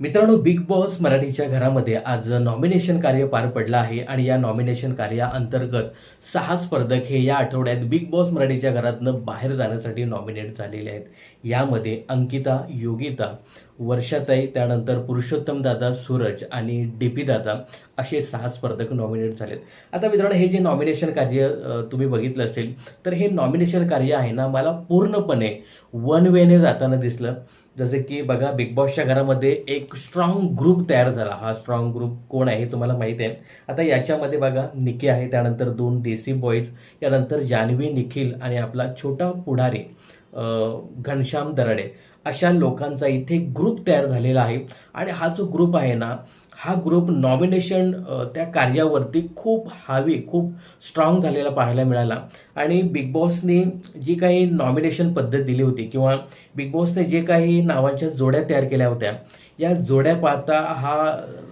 मित्रांनो big boss मराठीच्या घरामध्ये आज नॉमिनेशन कार्य पार पडलं आहे आणि या नॉमिनेशन कार्याअंतर्गत सहा स्पर्धक हे या आठवड्यात बिग बॉस मराठीच्या घरातनं बाहेर जाण्यासाठी नॉमिनेट झालेले आहेत. यामध्ये अंकिता योगिता वर्षाताई त्यानंतर पुरुषोत्तम दादा सूरज आणि डी पी दादा असे सहा स्पर्धक नॉमिनेट झालेत. आता मित्रांनो हे जे नॉमिनेशन कार्य तुम्ही बघितलं असेल तर हे नॉमिनेशन कार्य आहे ना मला पूर्णपणे वन वेने जाताना दिसलं. जसं की बघा बिग बॉसच्या घरामध्ये एक स्ट्रॉंग ग्रुप तयार झाला. हा स्ट्रॉंग ग्रुप कोण आहे हे तुम्हाला माहीत आहे. आता याच्यामध्ये बघा निकी आहे त्यानंतर दोन देसी बॉईज यानंतर जान्हवी निखिल आणि आपला छोटा पुढारी घनश्याम दरडे. अशा लोकांचा इथे ग्रुप तयार झालेला आहे. आणि हा जो ग्रुप आहे ना हा ग्रुप नॉमिनेशन त्या कार्यावरती खूप हावी खूप स्ट्रॉंग झालेला पाहायला मिळाला. आणि बिग बॉसने जी काही नॉमिनेशन पद्धत दिली होती किंवा बिग बॉसने जे काही नावांच्या जोड्या तयार केल्या होत्या या जोड्या पाहता हा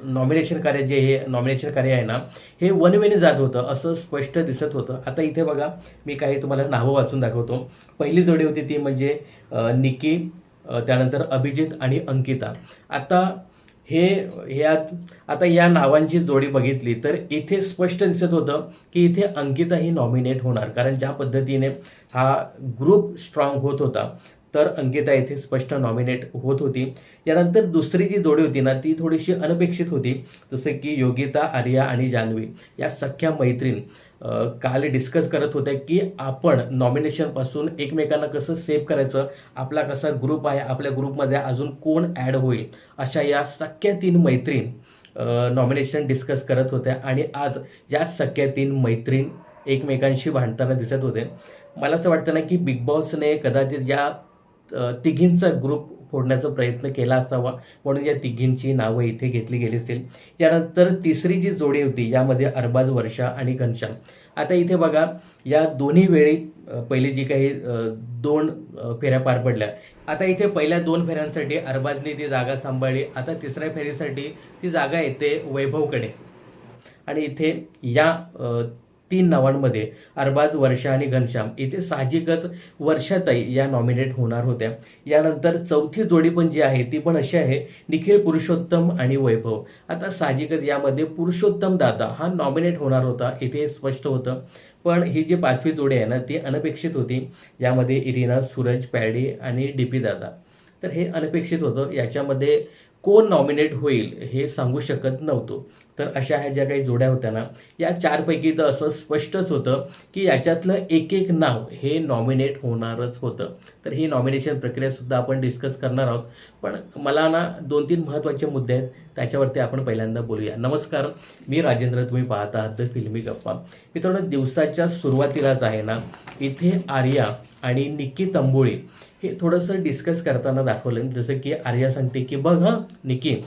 नॉमिनेशन कार्य जे हे नॉमिनेशन कार्य आहे ना हे वनवेने जात होतं असं स्पष्ट दिसत होतं. आता इथे बघा मी काही तुम्हाला नावं वाचून दाखवतो. पहिली जोडी होती ती म्हणजे निकी त्यानंतर अभिजित आणि अंकिता. आता हे यात आता या नावांची जोडी बघितली तर इथे स्पष्ट दिसत होतं की इथे अंकिता ही नॉमिनेट होणार. कारण ज्या पद्धतीने हा ग्रुप स्ट्रॉंग होत होता तर अंकिता इथे स्पष्ट नॉमिनेट होत होती. यानंतर दुसरी जी जोडी होती ना ती थोडीशी अनपेक्षित होती. जसं की योगिता आर्या आणि जान्हवी या सख्या मैत्रीण. काल डिस्कस करत होत्या की आपण नॉमिनेशनपासून एकमेकांना कसं सेव्ह करायचं आपला कसा ग्रुप आहे आपल्या ग्रुपमध्ये अजून कोण ॲड होईल? अशा या सख्या तीन मैत्रीण नॉमिनेशन डिस्कस करत होत्या आणि आज याच सख्या तीन मैत्रीण एकमेकांशी भांडताना दिसत होते. मला असं वाटतं ना की बिग बॉसने कदाचित या तिघींचा ग्रुप फोडण्याचा प्रयत्न केला असावा. म्हणून या तिघींची नावं इथे घेतली गेली असतील. यानंतर तिसरी जी जोडी होती यामध्ये अरबाज वर्षा आणि घनश्याम. आता इथे बघा या दोन्ही वेळी पहिले जी काही दोन फेऱ्या पार पडल्या. आता इथे पहिल्या दोन फेऱ्यांसाठी अरबाजने ती जागा सांभाळली. आता तिसऱ्या फेरीसाठी ती जागा येते वैभवकडे. आणि इथे या तीन नावांमध्ये अरबाज वर्षा आणि घनश्याम. इथे साहजिकच वर्षाताई या नॉमिनेट होणार होत्या. यानंतर चौथी जोडी पण जी आहे ती पण अशी आहे निखिल पुरुषोत्तम आणि वैभव. आता साहजिकच यामध्ये पुरुषोत्तम दादा हा नॉमिनेट होणार होता इथे स्पष्ट होतं. पण ही जी पाचवी जोडी आहे ना ती अनपेक्षित होती. यामध्ये इरिना सूरज पॅडी आणि डी पी दादा. तर हे अनपेक्षित होतं. याच्यामध्ये कोण नॉमिनेट होईल हे सांगू शकत नव्हतो. तर अशा ह्या ज्या काही जोड्या होत्या ना या चारपैकी तर असं स्पष्टच होतं की याच्यातलं एक एक नाव हे नॉमिनेट होणारच होतं. तर ही नॉमिनेशन प्रक्रियासुद्धा आपण डिस्कस करणार आहोत. पण मला ना दोन तीन महत्त्वाचे मुद्दे आहेत त्याच्यावरती आपण पहिल्यांदा बोलूया. नमस्कार मी राजेंद्र तुम्ही पाहता आहात द फिल्मी गप्पा मित्रांनो दिवसाच्या सुरुवातीलाच आहे ना इथे आर्या आणि निक्की तंबोळी हे थोडंसं डिस्कस करताना दाखवलं. जसं की आर्या सांगते की बघ हां निकी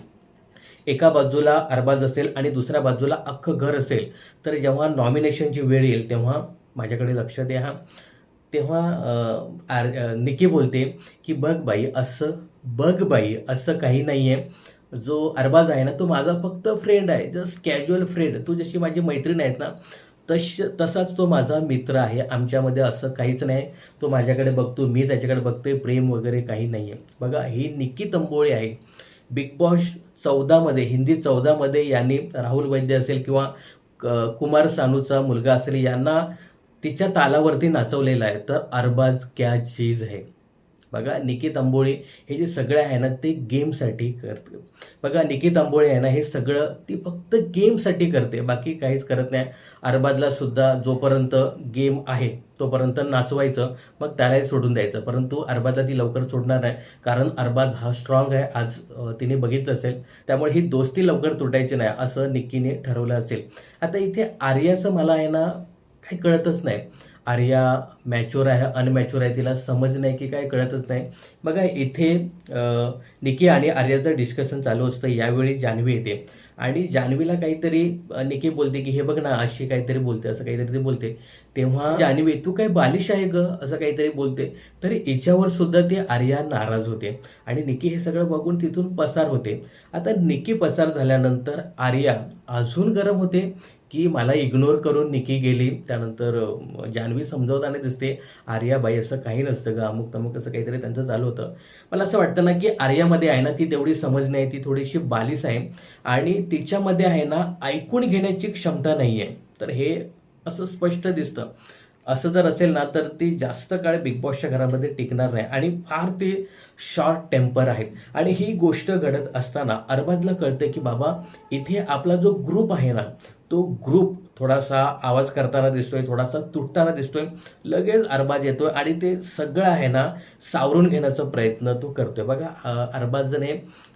एका बाजूला अरबाज असेल आणि दुसऱ्या बाजूला अख्खं घर असेल तर जेव्हा नॉमिनेशनची वेळ येईल तेव्हा माझ्याकडे लक्ष द्या. तेव्हा आर निकी बोलते की बघ बाई असं बघ बाई असं काही नाही आहे जो अरबाज आहे ना तो माझा फक्त फ्रेंड आहे जस्ट कॅज्युअल फ्रेंड तू जशी माझी मैत्रीण आहेत ना तश तसाच तो माझा मित्र आहे. आमच्यामध्ये असं काहीच नाही. तो माझ्याकडे बघतो मी त्याच्याकडे बघतोय प्रेम वगैरे काही नाही आहे बघा ही निक्की तंबोळी आहे. बिग बॉस चौदामध्ये हिंदी चौदामध्ये यांनी राहुल वैद्य असेल किंवा क- कुमार सानूचा मुलगा असेल यांना तिच्या तालावरती नाचवलेला आहे. तर अरबाज क्या चीज है? बघा निकित तांबोळी हे जे सगळं आहे ना ते गेमसाठी करते. बघा निकित आंबोळे आहे ना हे सगळं ती फक्त गेमसाठी करते बाकी काहीच करत नाही. अरबाजला सुद्धा जोपर्यंत गेम आहे तोपर्यंत नाचवायचं मग त्यालाही सोडून द्यायचं. परंतु अरबाजला ती लवकर सोडणार नाही कारण अरबाज हा स्ट्रॉंग आहे आज तिने बघितलं असेल. त्यामुळे ही दोस्ती लवकर तुटायची नाही असं निक्कीने ठरवलं असेल. आता इथे आर्याचं मला आहे ना काही कळतच नाही. आर्या मॅच्युअर आहे अनमॅच्युअर आहे तिला समज नाही की काय कळतच नाही. बघा इथे निकी आणि आर्याचं डिस्कशन चालू असतं. यावेळी जान्हवी येते. आणि जान्हवीला काहीतरी निकी बोलते की हे बघ ना अशी काहीतरी बोलते असं काहीतरी ती बोलते. तेव्हा जान्हवी तू काय बालिश आहे ग? असं काहीतरी बोलते. तरी हिच्यावर सुद्धा ती आर्या नाराज होते. आणि निकी हे सगळं बघून तिथून पसार होते. आता निकी पसार झाल्यानंतर आर्या अजून गरम होते. की मला इग्नोर करून निकी गेली. त्यानंतर जान्हवी समजवताना दिसते. आर्याबाई असं काही नसतं ग. अमुक तमुक असं काहीतरी त्यांचं चालू होतं. मला असं वाटतं ना की आर्यामध्ये आहे ना ती तेवढी समज नाही. ती थोडीशी बालिश आहे. आणि तिच्यामध्ये आहे ना ऐकून घेण्याची क्षमता नाही आहे तर हे असं स्पष्ट दिसतं. असं जर असेल ना तर ती जास्त काळ बिग बॉसच्या घरामध्ये टिकणार नाही. आणि फार ते शॉर्ट टेम्पर आहेत. आणि ही गोष्ट घडत असताना अरबाजला कळतं की बाबा इथे आपला जो ग्रुप आहे ना तो ग्रुप थोडासा आवाज करताना दिसतोय थोडासा तुटताना दिसतोय लगेच अरबाज येतोय आणि ते सगळं आहे ना सावरून घेण्याचा प्रयत्न तो करतोय. बघा अरबाजने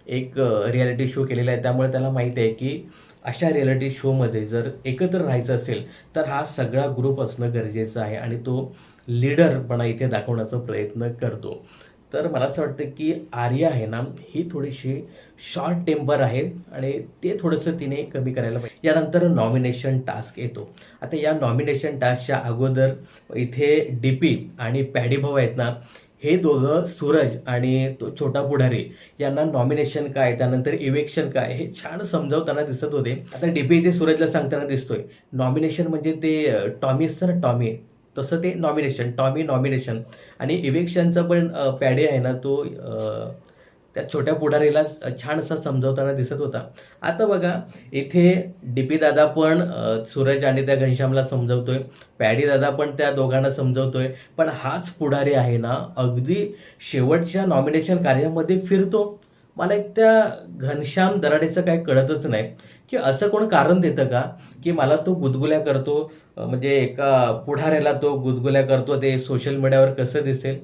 एक रियालिटी शो केलेला आहे. त्यामुळे त्याला माहिती आहे की अशा रियालिटी शोमध्ये जर एकत्र राहायचं असेल तर हा सगळा ग्रुप असणं गरजेचं आहे आणि तो लीडरपणा इथे दाखवण्याचा प्रयत्न करतो. तर मला असं वाटतं की आर्या आहे ना ही थोडीशी शॉर्ट टेम्पर आहे आणि ते थोडंसं तिने कमी करायला पाहिजे. यानंतर नॉमिनेशन टास्क येतो. आता या नॉमिनेशन टास्कच्या अगोदर इथे डी पी आणि पॅडीभाऊ आहेत ना हे दोघं सूरज आणि तो छोटा पुढारी यांना नॉमिनेशन काय त्यानंतर इवेक्शन काय हे छान समजावताना दिसत होते. आता डीपी इथे सूरजला सांगताना दिसतोय. नॉमिनेशन म्हणजे ते टॉमी असतं ना टॉमी तसं ते नॉमिनेशन टॉमी नॉमिनेशन आणि इवेक्शनचा पण पॅडे आहे ना तो त्या छोट्या पुढारीला छान समजवताना दिसत होता. आता बघा इथे डीपी दादा पण सूरज आणि त्या घनश्यामला समजवतोय. पॅडी दादा पण त्या दोघांना समजवतोय. पण हाच पुढारी आहे ना अगदी शेवटच्या नॉमिनेशन कार्यामध्ये फिरतो. मला एक त्या घनश्याम दराडेचं काही कळतच नाही. की असं कोण कारण देतं का? की मला तो गुदगुल्या करतो म्हणजे एका पुढाऱ्याला तो गुदगुल्या करतो ते सोशल मीडियावर कसं दिसेल?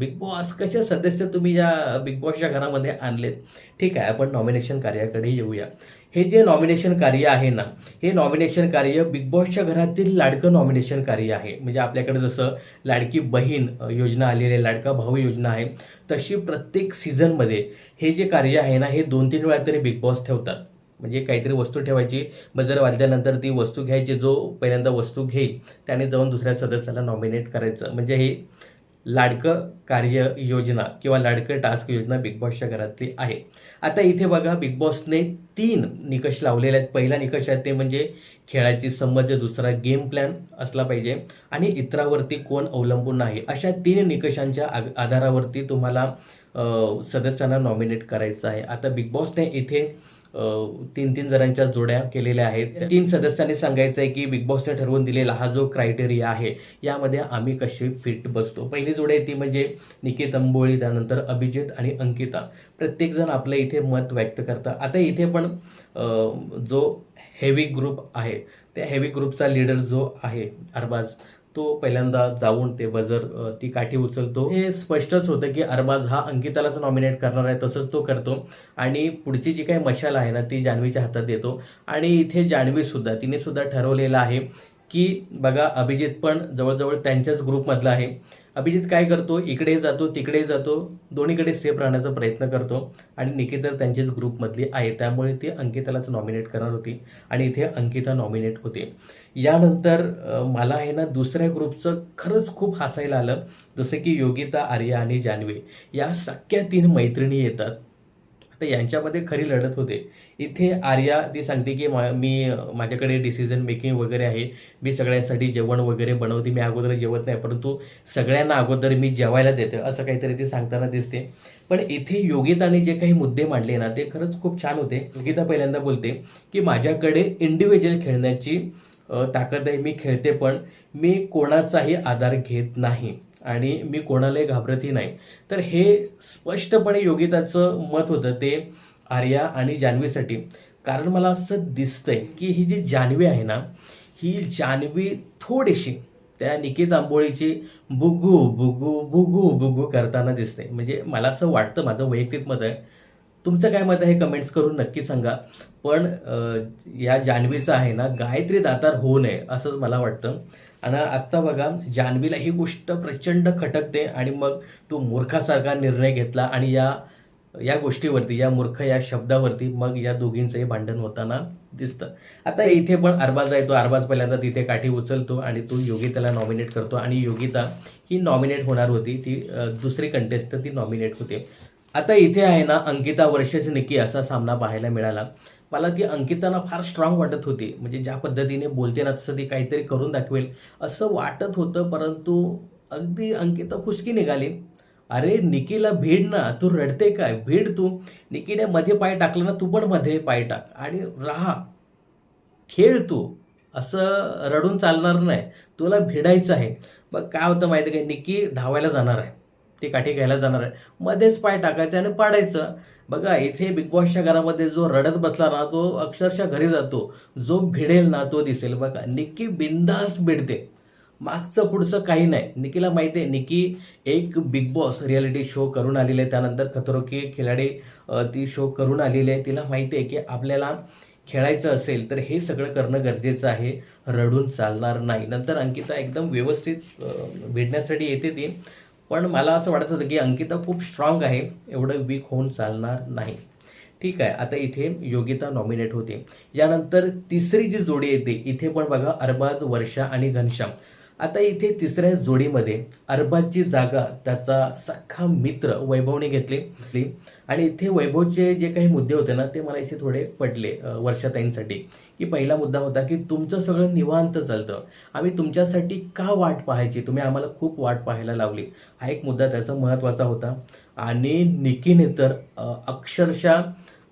बिग बॉस कसे सदस्य तुम्ही या बिग बॉसच्या घरामध्ये आणलेत? ठीक आहे आपण नॉमिनेशन कार्याकडे येऊया. हे जे नॉमिनेशन कार्य आहे ना हे नॉमिनेशन कार्य बिग बॉसच्या घरातील लाडकं नॉमिनेशन कार्य आहे. म्हणजे आपल्याकडे जसं लाडकी बहीण योजना आलेली आहे लाडका भाऊ योजना आहे तशी प्रत्येक सीझनमध्ये हे जे कार्य आहे ना हे दोन तीन वेळा तरी बिग बॉस ठेवतात. म्हणजे काहीतरी वस्तू ठेवायची बजर वाजल्यानंतर ती वस्तू घ्यायची जो पहिल्यांदा वस्तू घेईल त्याने जाऊन दुसऱ्या सदस्याला नॉमिनेट करायचं. म्हणजे हे लाडकं कार्य योजना किंवा लाडकं टास्क योजना बिग बॉसच्या घरातली आहे. आता इथे बघा बिग बॉसने तीन निकष लावलेले आहेत. पहिला निकष आहे ते म्हणजे खेळाची समज दुसरा गेम प्लॅन असला पाहिजे आणि इतरावरती कोण अवलंबून नाही. अशा तीन निकषांच्या आधारावरती तुम्हाला सदस्यांना नॉमिनेट करायचं आहे. आता बिग बॉसने इथे तीन तीन जणांच्या जोड्या केलेल्या आहेत. तीन सदस्यांनी सांगायचं आहे की बिग बॉसने ठरवून दिलेला हा जो क्रायटेरिया आहे यामध्ये आम्ही कसे फिट बसतो? पहिली जोडी आहे ती म्हणजे निकेत अंबोळी त्यानंतर अभिजित आणि अंकिता. प्रत्येकजण आपलं इथे मत व्यक्त करतात. आता इथे पण जो हेवी ग्रुप आहे त्या हेवी ग्रुपचा लीडर जो आहे अरबाज तो पहिल्यांदा जाऊन ते बजर ती काठी उचलतो. हे स्पष्टच होतं की अरबाज हा अंकितालाच नॉमिनेट करणार आहे तसंच तो करतो. आणि पुढची जी काही मशाल आहे ना ती जान्हवीच्या हातात देतो. आणि इथे जान्हवीसुद्धा तिने सुद्धा ठरवलेलं आहे की बघा अभिजित पण जवळजवळ त्यांच्याच ग्रुपमधला आहे. अभिजित काय करतो? इकडे जातो तिकडे जातो. दोन्हीकडे सेफ राहण्याचा प्रयत्न करतो. आणि निकिता तर त्यांचीच ग्रुपमधली आहे. त्यामुळे ती अंकितालाच नॉमिनेट करणार होती. आणि इथे अंकिता नॉमिनेट होते. यानंतर मला आहे ना दुसऱ्या ग्रुपचं खरंच खूप हसायला आलं. जसं की योगिता आर्या आणि जान्हवी. या सख्या तीन मैत्रिणी येतात. तर यांच्यामध्ये खरी लढत होते. इथे आर्या ती सांगते की मा मी माझ्याकडे डिसिजन मेकिंग वगैरे आहे. मी सगळ्यांसाठी जेवण वगैरे बनवते. मी अगोदर जेवत नाही परंतु सगळ्यांना अगोदर मी जेवायला देते असं काहीतरी ती सांगताना दिसते. पण इथे योगिताने जे काही मुद्दे मांडले ना ते खरंच खूप छान होते. योगिता पहिल्यांदा बोलते की माझ्याकडे इंडिव्हिज्युअल खेळण्याची ताकद आहे. मी खेळते पण मी कोणाचाही आधार घेत नाही. आणि मी कोणालाही घाबरतही नाही. तर हे स्पष्टपणे योगिताचं मत होतं ते आर्या आणि जान्हवीसाठी. कारण मला असं दिसतंय की ही जी जान्हवी आहे ना ही जान्हवी थोडीशी त्या निकित आंबोळीची बुगू बुगू बुगू बुगू करताना दिसते. म्हणजे मला असं वाटतं माझं वैयक्तिक मत आहे. तुमचं काय मत आहे कमेंट्स करून नक्की सांगा. पण या जान्हवीचं आहे ना गायत्री दातार होऊ नये असं मला वाटतं. आणि आत्ता बघा जान्हवीला ही गोष्ट प्रचंड खटकते आणि मग तो मूर्खासारखा निर्णय घेतला आणि या या गोष्टीवरती या मूर्ख या शब्दावरती मग या दोघींचंही भांडण होताना दिसतं. आता इथे पण अरबाज आहे तो अरबाज पहिल्यांदा तिथे काठी उचलतो आणि तो योगिताला नॉमिनेट करतो आणि योगिता ही नॉमिनेट होणार होती ती दुसरी कंटेस्ट ती नॉमिनेट होते. आता इथे आहे ना अंकिता वर्षेस निकी असा सामना पाहायला मिळाला. मला ती अंकिताना फार स्ट्रॉंग वाटत होती. म्हणजे ज्या पद्धतीने बोलते ना तसं ती काहीतरी करून दाखवेल. असं वाटत होतं परंतु अगदी अंकिता फुसकी निघाली. अरे निकीला भिड ना तू रडते काय? भिड तू. निकीने मध्ये पाय टाकला ना तू पण मध्ये पाय टाक. आणि राहा. खेळ तू. असं रडून चालणार नाही. तुला भिडायचं आहे. मग काय होतं माहिती काय निकी धावायला जाणार आहे. ती काठी घ्यायला जाणार आहे. मध्येच पाय टाकायचं आणि पाडायचं. बघा इथे बिग बॉसच्या घरामध्ये जो रडत बसला ना तो अक्षरशः घरी जातो. जो भिडेल ना तो दिसेल. बघा निक्की बिंदास भिडते. मागचं पुढचं काही नाही. निकीला माहिती आहे निकी एक बिग बॉस रियालिटी शो करून आलेली आहे. त्यानंतर खतरो की खिलाडी ती शो करून आलेली आहे. तिला माहिती आहे की आपल्याला खेळायचं असेल तर हे सगळं करणं गरजेचं आहे. रडून चालणार नाही. नंतर अंकिता एकदम व्यवस्थित भिडण्यासाठी येते ती. पण मला असं वाटत होतं की अंकिता खूप स्ट्रॉंग आहे एवढं वीक होऊन चालणार नाही. ठीक आहे आता इथे योगिता नॉमिनेट होते. यानंतर तिसरी जी जोडी येते इथे पण बघा अरबाज वर्षा आणि घनश्याम. आता इथे तिसऱ्या जोडीमध्ये अरबाजची जागा त्याचा सख्खा मित्र वैभवने घेतली. आणि इथे वैभवचे जे काही मुद्दे होते ना ते मला इथे थोडे पडले वर्षाताईंसाठी की पहिला मुद्दा होता की तुमचं सगळं निवांत चालतं. आम्ही तुमच्यासाठी का वाट पाहायची? तुम्ही आम्हाला खूप वाट पाहायला लावली. हा एक मुद्दा त्याचा महत्त्वाचा होता. आणि निकीने तर अक्षरशः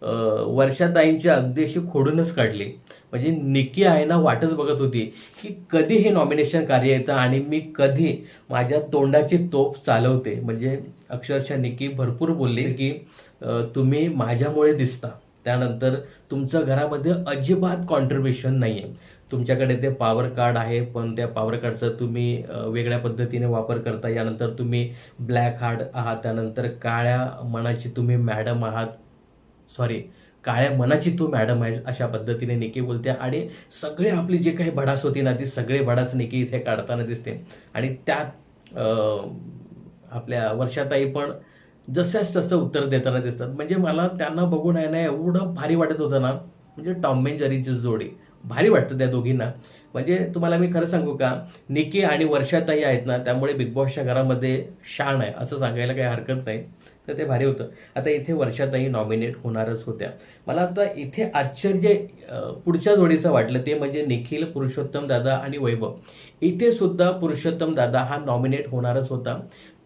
वर्षाताईंचे अगदी अशी खोडूनच काढली. म्हणजे निकी आहे ना वाटच बघत होती की कधी हे नॉमिनेशन कार्य येतं आणि मी कधी माझ्या तोंडाची तोफ चालवते. म्हणजे अक्षरशः निकी भरपूर बोलली की तुम्ही माझ्यामुळे दिसता. त्यानंतर तुमचं घरामध्ये अजिबात कॉन्ट्रीब्युशन नाही आहे तुमच्याकडे ते पॉवर कार्ड आहे पण त्या पॉवर कार्डचा तुम्ही वेगळ्या पद्धतीने वापर करता. यानंतर तुम्ही ब्लॅक हार्ड आहात. त्यानंतर काळ्या मनाची तुम्ही मॅडम आहात. सॉरी काळ्या मनाची तू मॅडम आहे अशा पद्धतीने निकी बोलते आणि सगळे आपली जे काही भडास होती ना ती सगळे भडास निकी इथे काढताना दिसते. आणि त्यात आपल्या वर्षाताई पण जसंच तसं उत्तर देताना दिसतात. म्हणजे मला त्यांना बघून आहे ना एवढं भारी वाटत होतं ना म्हणजे टॉम अँड जरीची जोडी. भारी वाटतं त्या दोघींना. म्हणजे तुम्हाला मी खरं सांगू का निकी आणि वर्षाताई आहेत ना त्यामुळे बिग बॉसच्या घरामध्ये शान आहे असं सांगायला काही हरकत नाही. तर ते भारी होतं. आता इथे वर्षाताई नॉमिनेट होणारच होत्या. मला आता इथे आश्चर्य पुढच्या जोडीचं वाटलं. ते म्हणजे निखिल पुरुषोत्तम दादा आणि वैभव. इथे सुद्धा पुरुषोत्तम दादा हा नॉमिनेट होणारच होता.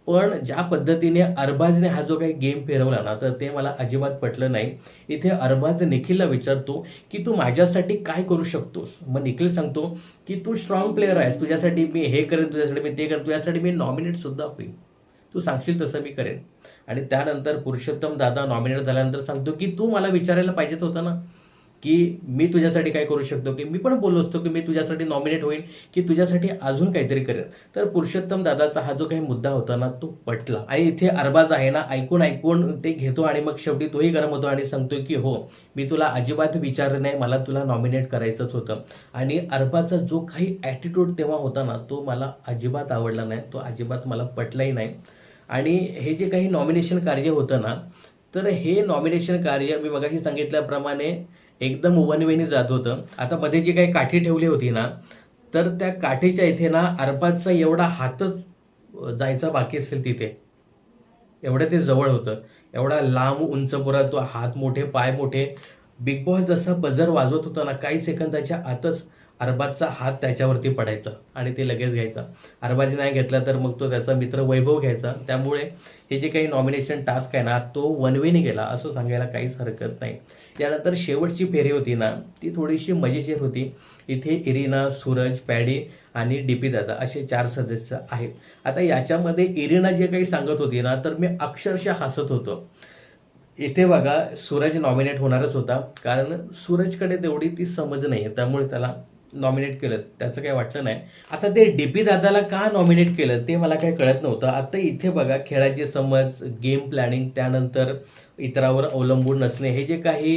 पण ज्या पद्धतीने अरबाजने हा जो काही गेम फिरवला ना तर ते मला अजिबात पटलं नाही. इथे अरबाज निखिलला विचारतो की तू माझ्यासाठी काय करू शकतोस? मग निखिल सांगतो की तू स्ट्रॉंग प्लेअर आहेस. तुझ्यासाठी मी हे करेन तुझ्यासाठी मी ते करेन. तुझ्यासाठी मी नॉमिनेट सुद्धा होईल तू सांगशील तसं मी करेन. आणि त्यानंतर पुरुषोत्तम दादा नॉमिनेट झाल्यानंतर सांगतो की तू मला विचारायला पाहिजेत होतं ना की मी तुझ्यासाठी काय करू शकतो की मी पण बोललो असतो की मी तुझ्यासाठी नॉमिनेट होईन की तुझ्यासाठी अजून काहीतरी करेन. तर पुरुषोत्तम दादाचा हा जो काही मुद्दा होता ना तो पटला. आणि इथे अरबाज आहे ना ऐकून ऐकून ते घेतो आणि मग शेवटी तोही गरम होतो आणि सांगतो की हो मी तुला अजिबात विचारलं नाही मला तुला नॉमिनेट करायचंच होतं. आणि अरबाचा जो काही ॲटिट्यूड तेव्हा होता ना तो मला अजिबात आवडला नाही तो अजिबात मला पटलाही नाही. आणि हे जे काही नॉमिनेशन कार्य होतं ना तर हे नॉमिनेशन कार्य मी मगाशी सांगितल्याप्रमाणे एकदम वनवेनी जात होतं. आता मध्ये जी काही काठी ठेवली होती ना तर त्या काठीच्या इथे ना अरबाजचा एवढा हातच जायचा बाकी असेल तिथे. एवढं ते जवळ होतं. एवढा लांब उंच पुरा तो हात मोठे पाय मोठे. बिग बॉस जसा बजर वाजवत होता ना काही सेकंदाच्या आतच अरबाजचा हात त्याच्यावरती पडायचा आणि ते लगेच घ्यायचा. अरबाजी नाही घेतला तर मग तो त्याचा मित्र वैभव घ्यायचा. त्यामुळे हे जे काही नॉमिनेशन टास्क आहे ना तो वन वेने गेला असं सांगायला काहीच हरकत नाही. त्यानंतर शेवटची फेरी होती ना ती थोडीशी मजेशीर होती. इथे इरिना सूरज पॅडी आणि डी पी दादा असे चार सदस्य आहेत. आता याच्यामध्ये इरिना जे काही सांगत होती ना तर मी अक्षरशः हसत होतो. इथे बघा सूरज नॉमिनेट होणारच होता. कारण सूरजकडे तेवढी ती समज नाही आहे त्यामुळे त्याला नॉमिनेट केलं. त्याचं काही वाटलं नाही. आता ते डी पी दादाला का नॉमिनेट केलं ते मला काही कळत नव्हतं. आता इथे बघा खेळाची समज गेम प्लॅनिंग त्यानंतर इतरावर अवलंबून नसणे हे जे काही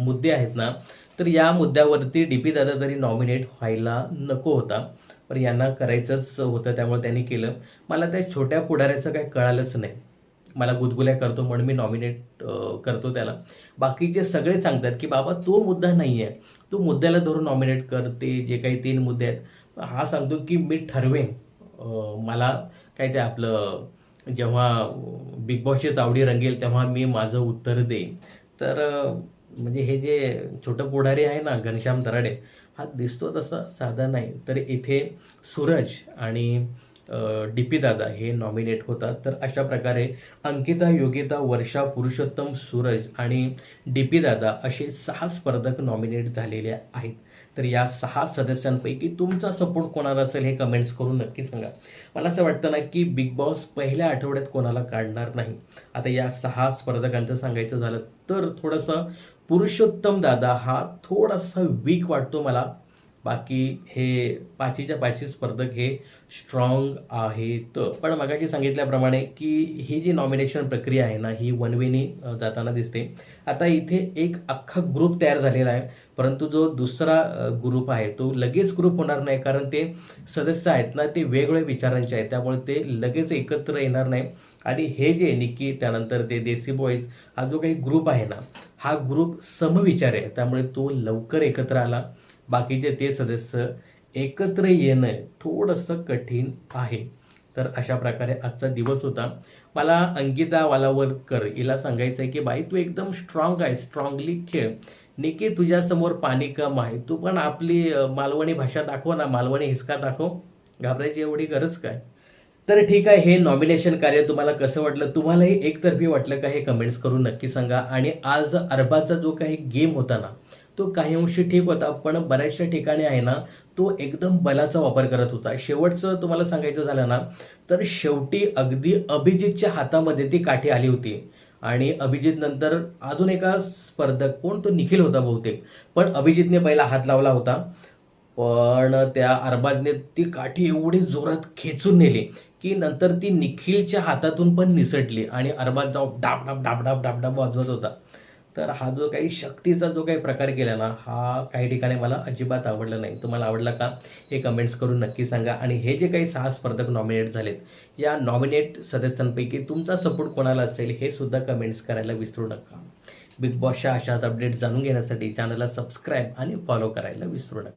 मुद्दे आहेत ना तर या मुद्द्यावरती डी पी दादा तरी नॉमिनेट व्हायला नको होता. पण यांना करायचंच होतं त्यामुळे त्यांनी केलं. मला त्या छोट्या पुढाऱ्याचं काही कळालंच नाही. मला गुदगुल्या करतो म्हणून मी नॉमिनेट करतो त्याला. बाकीचे सगळे सांगतात की बाबा तो मुद्दा नाही आहे तू मुद्द्याला धरून नॉमिनेट कर ते जे काही तीन मुद्दे आहेत. हा सांगतो की मी ठरवेन. मला काय ते आपलं जेव्हा बिग बॉसची चावडी रंगेल तेव्हा मी माझं उत्तर देईन. तर म्हणजे हे जे छोटं पुढारी आहे ना घनश्याम दराडे हा दिसतो तसा साधा नाही. तर इथे सूरज आणि डी पी दादा हे नॉमिनेट होतात. तर अशा प्रकारे अंकिता योगिता वर्षा पुरुषोत्तम सूरज आणि डी पी दादा असे सहा स्पर्धक नॉमिनेट झालेले आहेत. तर या सहा सदस्यांपैकी तुमचा सपोर्ट कोणाला असेल हे कमेंट्स करून नक्की सांगा. मला असं वाटतं ना की बिग बॉस पहिल्या आठवड्यात कोणाला काढणार नाही. आता या सहा स्पर्धकांचं सांगायचं झालं तर थोडंसं पुरुषोत्तम दादा हा थोडासा वीक वाटतो मला. बाकी हे पाचीच्या पाचशे स्पर्धक हे स्ट्रॉंग आहेत. पण मगाशी सांगितल्याप्रमाणे की ही जी नॉमिनेशन प्रक्रिया आहे ना ही वन वेनी जाताना दिसते. आता इथे एक अख्खा ग्रुप तयार झालेला आहे परंतु जो दुसरा ग्रुप आहे तो लगेच ग्रुप होणार नाही कारण ते सदस्य आहेत ना ते वेगवेगळ्या विचारांचे आहेत त्यामुळे ते लगेच एकत्र येणार नाही. आणि हे जे निक्की त्यानंतर ते देसी बॉईज हा जो काही ग्रुप आहे ना हा ग्रुप समविचार आहे त्यामुळे तो लवकर एकत्र आला. बाकीचे ते सदस्य एकत्र येणं थोडंसं कठीण आहे. तर अशा प्रकारे आजचा दिवस होता. मला अंकिता वालावरकर हिला सांगायचं आहे की बाई तू एकदम स्ट्रॉंग आहे. स्ट्रॉंगली खेळ. निकी तुझ्यासमोर पाणी कम आहे. तू पण आपली मालवणी भाषा दाखव ना. मालवणी हिसका दाखव. घाबरायची एवढी गरज काय? तर ठीक आहे. हे नॉमिनेशन कार्य तुम्हाला कसं वाटलं? तुम्हालाही एकतर्फी वाटलं का हे कमेंट्स करून नक्की सांगा. आणि आज अरबाचा जो काही गेम होता ना तो काही अंशी ठीक होता पण बऱ्याचशा ठिकाणी आहे ना तो एकदम बलाचा वापर करत होता. शेवटचं तुम्हाला सांगायचं झालं ना तर शेवटी अगदी अभिजितच्या हातामध्ये ती काठी आली होती. आणि अभिजित नंतर अजून एका स्पर्धक कोण तो निखिल होता बहुतेक. पण अभिजितने पहिला हात लावला होता. पण त्या अरबाजने ती काठी एवढी जोरात खेचून नेली की नंतर ती निखिलच्या हातातून पण निसटली आणि अरबाज जाऊ डाब डाब डाब डाब डाब डाब वाजवत होता. तर हा जो काही शक्तीचा जो काही प्रकार केला ना हा काही ठिकाणी मला अजिबात आवडला नाही. तुम्हाला आवडला का? हे कमेंट्स करून नक्की सांगा. आणि हे जे काही सहा स्पर्धक नॉमिनेट झालेत या नॉमिनेट सदस्यांपैकी तुमचा सपोर्ट कोणाला असेल हे सुद्धा कमेंट्स करायला विसरू नका. बिग बॉसच्या अशाच अपडेट जाणून घेण्यासाठी चॅनलला सबस्क्राईब आणि फॉलो करायला विसरू नका.